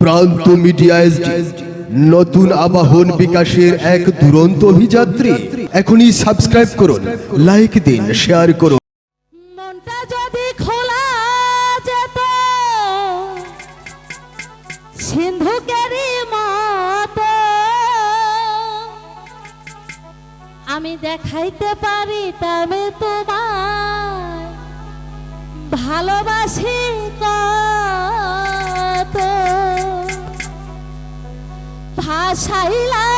প্রান্ত media SD নতুন আবাহন বিকাশের এক দুরন্ত অভিযাত্রী। এখনই সাবস্ক্রাইব করুন লাইক দিন শেয়ার করুন। খোলা আমি দেখাইতে পারি তবে তোমার ভালোবাসি কর ใช้แล้ว